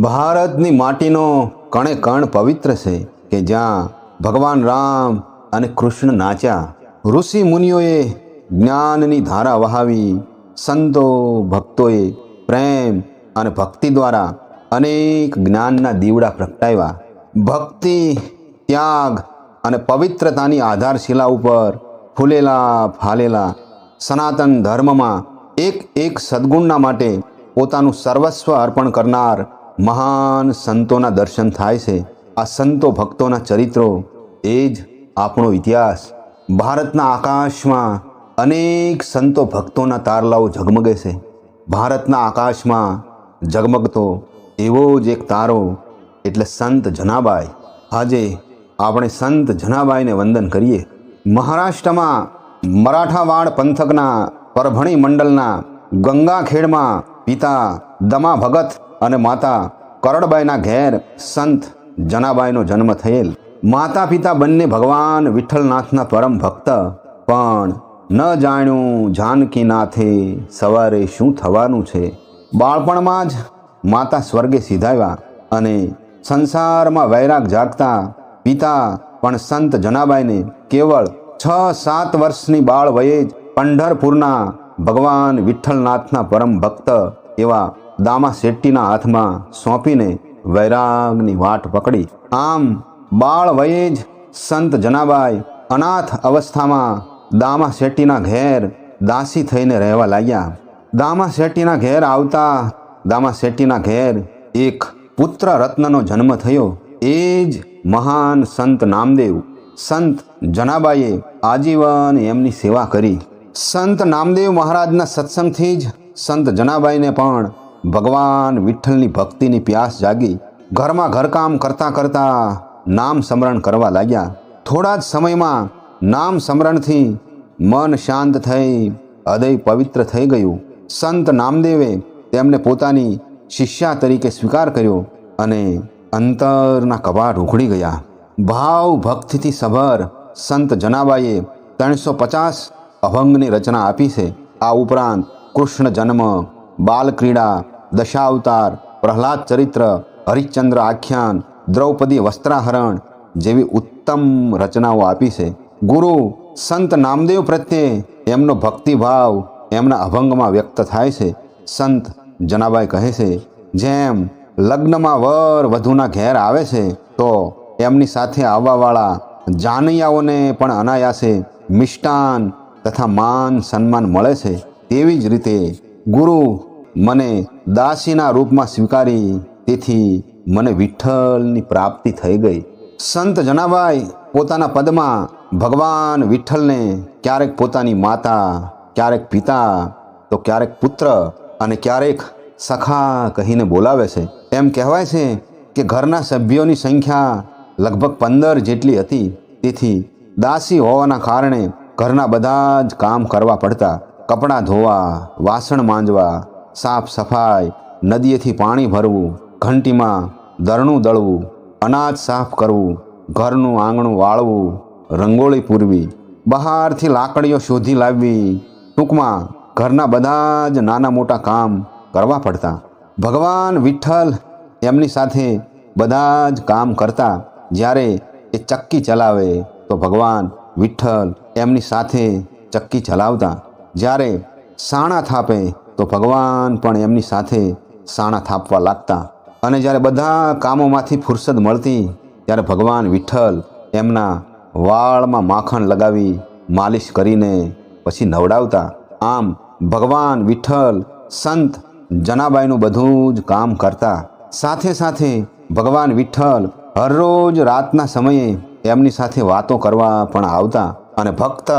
ભારતની માટીનો કણે કણ પવિત્ર છે કે જ્યાં ભગવાન રામ અને કૃષ્ણ નાચ્યા. ઋષિ મુનિઓએ જ્ઞાનની ધારા વહાવી, સંતો, ભક્તોએ પ્રેમ અને ભક્તિ દ્વારા અનેક જ્ઞાનના દીવડા પ્રગટાવ્યા. ભક્તિ, ત્યાગ અને પવિત્રતાની આધારશિલા ઉપર ફૂલેલા, ફાલેલા સનાતન ધર્મમાં એક એક સદ્ગુણના માટે પોતાનું સર્વસ્વ અર્પણ કરનાર મહાન સંતોના દર્શન થાય છે. આ સંતો ભક્તોના ચરિત્રો એ જ આપણો ઇતિહાસ. ભારતના આકાશમાં અનેક સંતો ભક્તોના તારલાઓ ઝગમગે છે. ભારતના આકાશમાં ઝગમગતો એવો જ એક તારો, એટલે સંત જનાબાઈ. આજે આપણે સંત જનાબાઈને વંદન કરીએ. મહારાષ્ટ્રમાં મરાઠાવાડ પંથકના પરભણી મંડળના ગંગાખેડમાં પિતા દમા ભગત અને માતા કરડબાઈના ઘેર સંત જનાબાઈનો જન્મ થયેલ. માતા પિતા બંને ભગવાન વિઠ્ઠલનાથના પરમ ભક્ત. પણ ન જાણ્યું જાનકીનાથે સવારે શું થવાનું છે. બાળપણમાં જ માતા સ્વર્ગે સીધાવ્યા અને સંસારમાં વૈરાગ જાગતા પિતા પણ સંત જનાબાઈને કેવળ છ સાત વર્ષની બાળ વયે જ પંઢરપુરના ભગવાન વિઠ્ઠલનાથના પરમ ભક્ત એવા દામા શેટ્ટીના હાથમાં સોંપીને વૈરાગની વાટ પકડી. આમ બાળ વયે જ સંત જનાબાઈ અનાથ અવસ્થામાં દામા શેટ્ટીના ઘેર દાસી થઈને રહેવા લાગ્યા. દામા શેટ્ટીના ઘેર આવતા દામા શેટ્ટીના ઘેર એક પુત્ર રત્નનો જન્મ થયો. એ જ મહાન સંત નામદેવ. સંત જનાબાઈએ આજીવન એમની સેવા કરી. સંત નામદેવ મહારાજના સત્સંગથી જ સંત જનાબાઈને પણ ભગવાન વિઠ્ઠલની ભક્તિની પ્યાસ જાગી ઘરમાં ઘરકામ કરતાં કરતાં નામ સ્મરણ કરવા લાગ્યા. થોડા જ સમયમાં નામ સ્મરણથી મન શાંત થઈ, હૃદય પવિત્ર થઈ ગયું. સંત નામદેવે તેમને પોતાની શિષ્યા તરીકે સ્વીકાર કર્યો અને અંતરના કબાટ ઉઘડી ગયા. ભાવ ભક્તિથી સભર સંત જનાબાઈએ ત્રણસો પચાસ અભંગની રચના આપી છે. આ ઉપરાંત કૃષ્ણ જન્મ, બાલક્રીડા દશાવતાર, પ્રહલાદ ચરિત્ર, હરિશ્ચંદ્ર આખ્યાન, દ્રૌપદી વસ્ત્રાહરણ જેવી ઉત્તમ રચનાઓ આપી છે. ગુરુ, સંત નામદેવ પ્રત્યે એમનો ભક્તિભાવ એમના અભંગમાં વ્યક્ત થાય છે. સંત જનાબાઈ કહે છે, જેમ લગ્નમાં વર વધુના ઘેર આવે છે, તો એમની સાથે આવવાવાળા જાનૈયાઓને પણ અનાયાસે મિષ્ટાન તથા માન સન્માન મળે છે. તેવી જ રીતે ગુરુ મને દાસીના રૂપમાં સ્વીકારી, તેથી મને વિઠ્ઠલની પ્રાપ્તિ થઈ ગઈ. સંત જનાભાઈ પોતાના પદમાં ભગવાન વિઠ્ઠલને ક્યારેક પોતાની માતા, ક્યારેક પિતા, તો ક્યારેક પુત્ર અને ક્યારેક સખા કહીને બોલાવે છે. એમ કહેવાય છે કે ઘરના સભ્યોની સંખ્યા લગભગ પંદર જેટલી હતી. તેથી દાસી હોવાના કારણે ઘરના બધા જ કામ કરવા પડતા. કપડાં ધોવા, વાસણ માંજવા સાફ સફાઈ, નદીએથી પાણી ભરવું, ઘંટીમાં દરણું દળવું, અનાજ સાફ કરવું, ઘરનું આંગણું વાળવું, રંગોળી પૂરવી, બહારથી લાકડીઓ શોધી લાવવી, ટૂંકમાં ઘરના બધા જ નાના મોટા કામ કરવા પડતા. ભગવાન વિઠ્ઠલ એમની સાથે બધા જ કામ કરતા. જ્યારે એ ચક્કી ચલાવે, તો ભગવાન વિઠ્ઠલ એમની સાથે ચક્કી ચલાવતા. જ્યારે સાણા થાપે તો ભગવાન પણ એમની સાથે સાણા થાપવા લાગતા. અને જ્યારે બધા કામોમાંથી ફુરસદ મળતી, ત્યારે ભગવાન વિઠ્ઠલ એમના વાળમાં માખણ લગાવી, માલિશ કરીને પછી નવડાવતા. આમ ભગવાન વિઠ્ઠલ, સંત જનાબાઈનું બધું જ કામ કરતા. સાથે સાથે ભગવાન વિઠ્ઠલ હરરોજ રાતના સમયે એમની સાથે વાતો કરવા પણ આવતા. અને ભક્ત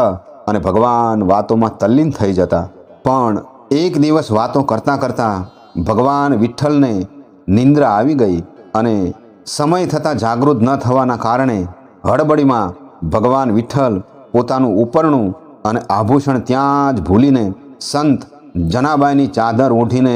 અને ભગવાન વાતોમાં તલ્લીન થઈ જતા. પણ એક દિવસ વાતો કરતાં કરતાં ભગવાન વિઠ્ઠલને નિંદ્રા આવી ગઈ અને સમય થતાં જાગૃત ન થવાના કારણે હડબડીમાં ભગવાન વિઠ્ઠલ પોતાનું ઉપરણું અને આભૂષણ ત્યાં જ ભૂલીને સંત જનાબાઈની ચાદર ઓઢીને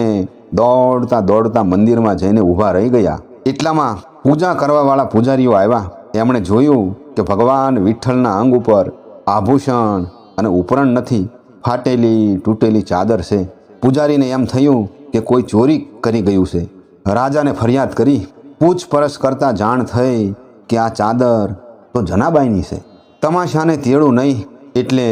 દોડતા દોડતા મંદિરમાં જઈને ઊભા રહી ગયા. એટલામાં પૂજા કરવાવાળા પૂજારીઓ આવ્યા. એમણે જોયું કે ભગવાન વિઠ્ઠલના અંગ ઉપર આભૂષણ અને ઉપરણ નથી. ફાટેલી, તૂટેલી ચાદર છે. પૂજારીને એમ થયું કે કોઈ ચોરી કરી ગયું છે. રાજાને ફરિયાદ કરી પૂછપરછ કરતાં જાણ થઈ કે આ ચાદર તો જનાબાઈની છે. તમાશાને તેડું નહીં, એટલે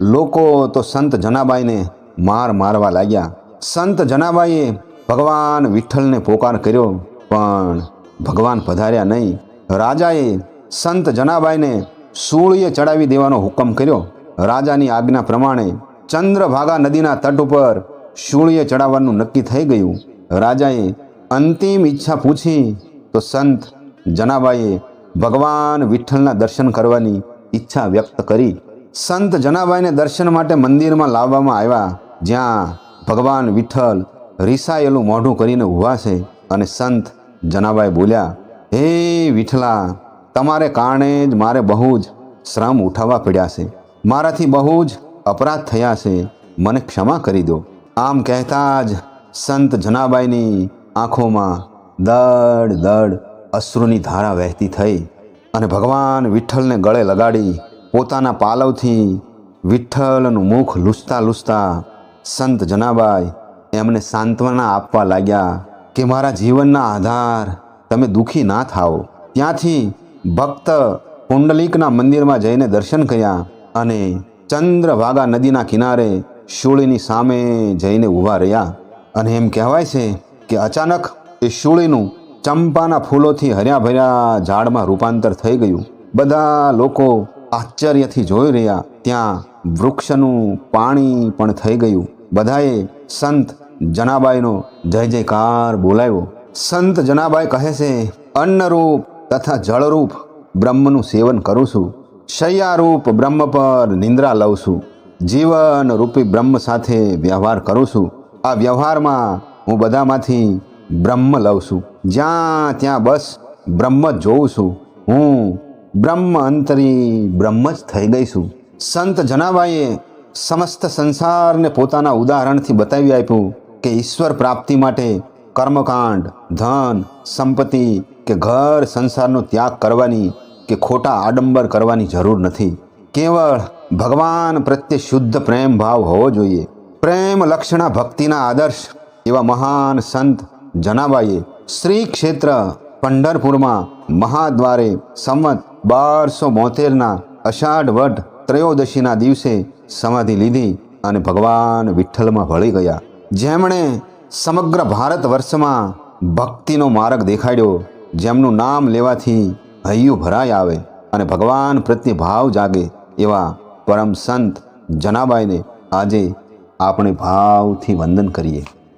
લોકો તો સંત જનાબાઈને માર મારવા લાગ્યા. સંત જનાબાઈએ ભગવાન વિઠ્ઠલને પોકાર કર્યો, પણ ભગવાન પધાર્યા નહીં. રાજાએ સંત જનાબાઈને સૂળીએ ચડાવી દેવાનો હુકમ કર્યો. રાજાની આજ્ઞા પ્રમાણે ચંદ્રભાગા નદીના તટ ઉપર શૂળીએ ચડાવવાનું નક્કી થઈ ગયું. રાજાએ અંતિમ ઈચ્છા પૂછી તો સંત જનાબાઈએ ભગવાન વિઠ્ઠલના દર્શન કરવાની ઈચ્છા વ્યક્ત કરી. સંત જનાબાઈને દર્શન માટે મંદિરમાં લાવવામાં આવ્યા, જ્યાં ભગવાન વિઠ્ઠલ રિસાયેલું મોઢું કરીને ઊભા છે અને સંત જનાબાઈ બોલ્યા, હે વિઠલા તમારે કારણે જ મારે બહુ જ શ્રમ ઉઠાવવા પડ્યા છે. મારાથી બહુ જ અપરાધ થયા છે, મને ક્ષમા કરી દો. આમ કહેતા જ સંત જનાબાઈની આંખોમાં દડ દડ અશ્રુની ધારા વહેતી થઈ અને ભગવાન વિઠ્ઠલને ગળે લગાડી પોતાના પાલવથી વિઠ્ઠલનું મુખ લૂસતા લૂસતા સંત જનાબાઈ એમને સાંત્વના આપવા લાગ્યા કે મારા જીવનના આધાર તમે દુઃખી ના થાઓ. ત્યાંથી ભક્ત પુંડલિકના મંદિરમાં જઈને દર્શન કર્યા અને ચંદ્રભાગા નદીના કિનારે શૂળીની સામે જઈને ઊભા રહ્યા અને એમ કહેવાય છે કે અચાનક એ શૂળીનું ચંપાના ફૂલોથી હર્યા ભર્યા ઝાડમાં રૂપાંતર થઈ ગયું. બધા લોકો આશ્ચર્યથી જોઈ રહ્યા. ત્યાં વૃક્ષનું પાણી પણ થઈ ગયું. બધાએ સંત જનાબાઈનો જય જયકાર બોલાવ્યો. સંત જનાબાઈ કહે છે, અન્નરૂપ તથા જળરૂપ બ્રહ્મનું સેવન કરું છું. શૈયારૂપ બ્રહ્મ પર નિંદ્રા લઉં છું. જીવન રૂપી બ્રહ્મ સાથે વ્યવહાર કરું છું. આ વ્યવહારમાં હું બધામાંથી બ્રહ્મ લઉં છું. જ્યાં ત્યાં બસ બ્રહ્મ જ જોઉં છું. હું બ્રહ્મ અંતરી બ્રહ્મ જ થઈ ગઈ છું. સંત જનાબાઈએ સમસ્ત સંસારને પોતાના ઉદાહરણથી બતાવી આપ્યું કે ઈશ્વર પ્રાપ્તિ માટે કર્મકાંડ, ધન, સંપત્તિ કે ઘર સંસારનો ત્યાગ કરવાની કે ખોટા આડંબર કરવાની જરૂર નથી. કેવળ ભગવાન પ્રત્યે શુદ્ધ પ્રેમ ભાવ હોવો જોઈએ. પ્રેમ લક્ષણા ભક્તિના આદર્શ એવા મહાન સંત જનાબાઈએ શ્રી ક્ષેત્ર પંઢરપુરમાં મહાદ્વારે સંવત બારસો બોતેરના અષાઢ વટ ત્રયોદશીના દિવસે સમાધિ લીધી અને ભગવાન વિઠ્ઠલમાં ભળી ગયા. જેમણે સમગ્ર ભારત વર્ષમાં ભક્તિનો માર્ગ દેખાડ્યો, જેમનું નામ લેવાથી હૈયું ભરાઈ આવે અને ભગવાન પ્રત્યે ભાવ જાગે એવા પરમ સંત જનાબાઈને આજે આપણે ભાવથી વંદન કરીએ.